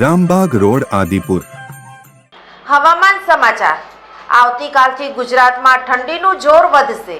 Rambagh road, Adipur. હવામાન સમાચાર. આવતીકાલથી ગુજરાતમાં ઠંડીનું જોર વધશે.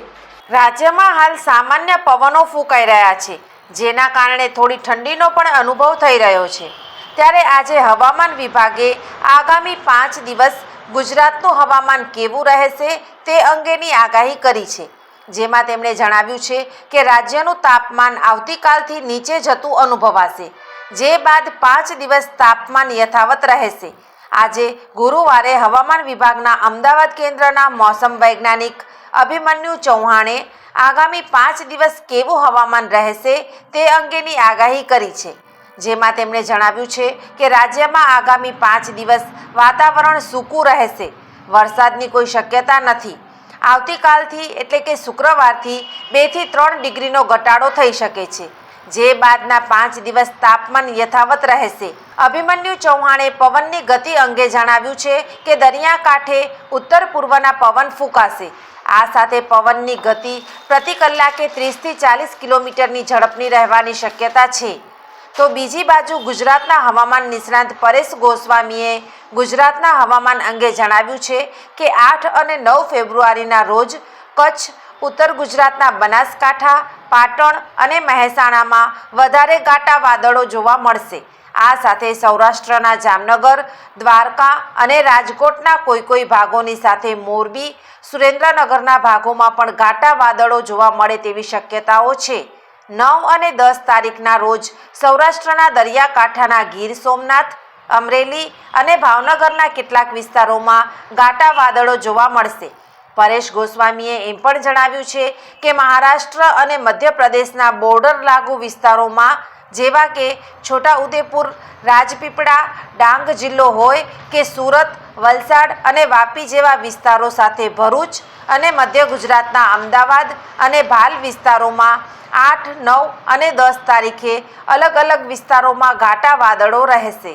રાજ્યમાં હાલ સામાન્ય પવનો ફૂંકાઈ રહ્યા છે, જેના કારણે થોડી ઠંડીનો પણ અનુભવ થઈ રહ્યો છે. ત્યારે આજે હવામાન વિભાગે આગામી પાંચ દિવસ ગુજરાતનું હવામાન કેવું રહેશે તે અંગેની આગાહી કરી છે. જેમાં તેમણે જણાવ્યું છે કે રાજ્યનું તાપમાન આવતીકાલથી નીચે જતું અનુભવાશે. જે બાદ પાંચ દિવસ તાપમાન યથાવત રહેશે. આજે ગુરુવારે હવામાન વિભાગના અમદાવાદ કેન્દ્રના મોસમ વૈજ્ઞાનિક અભિમન્યુ ચૌહાણે આગામી પાંચ દિવસ કેવું હવામાન રહેશે તે અંગેની આગાહી કરી છે. જેમાં તેમણે જણાવ્યું છે કે રાજ્યમાં આગામી પાંચ દિવસ વાતાવરણ સૂકું રહેશે. વરસાદની કોઈ શક્યતા નથી. આવતીકાલથી એટલે કે શુક્રવારથી બેથી ત્રણ ડિગ્રીનો ઘટાડો થઈ શકે છે. જે બાદના પાંચ દિવસ તાપમાન યથાવત રહેશે. અભિમન્યુ ચૌહાણે પવનની ગતિ અંગે જણાવ્યું છે કે દરિયાકાંઠે ઉત્તર પૂર્વના પવન ફૂંકાશે. આ સાથે પવનની ગતિ પ્રતિ કલાકે ત્રીસથી ચાલીસ કિલોમીટરની ઝડપની રહેવાની શક્યતા છે. તો બીજી બાજુ ગુજરાતના હવામાન નિષ્ણાંત પરેશ ગોસ્વામીએ ગુજરાતના હવામાન અંગે જણાવ્યું છે કે આઠ અને નવ ફેબ્રુઆરીના રોજ કચ્છ ઉત્તર ગુજરાતના બનાસકાંઠા, પાટણ અને મહેસાણામાં વધારે ગાટા વાદળો જોવા મળશે. આ સાથે સૌરાષ્ટ્રના જામનગર, દ્વારકા અને રાજકોટના કોઈ કોઈ ભાગોની સાથે મોરબી, સુરેન્દ્રનગરના ભાગોમાં પણ ગાટા વાદળો જોવા મળે તેવી શક્યતાઓ છે. નવ અને દસ તારીખના રોજ સૌરાષ્ટ્રના દરિયાકાંઠાના ગીર સોમનાથ, અમરેલી અને ભાવનગરના કેટલાક વિસ્તારોમાં ગાટા વાદળો જોવા મળશે. પરેશ ગોસ્વામીએ એમ પણ જણાવ્યું છે કે મહારાષ્ટ્ર અને મધ્યપ્રદેશના બોર્ડર લાગુ વિસ્તારોમાં, જેવા કે છોટાઉદેપુર, રાજપીપળા, ડાંગ જિલ્લો હોય કે સુરત, વલસાડ અને વાપી જેવા વિસ્તારો સાથે ભરૂચ અને મધ્ય ગુજરાતના અમદાવાદ અને ભાલ વિસ્તારોમાં આઠ, નવ અને દસ તારીખે અલગ અલગ વિસ્તારોમાં ઘાટા વાદળો રહેશે.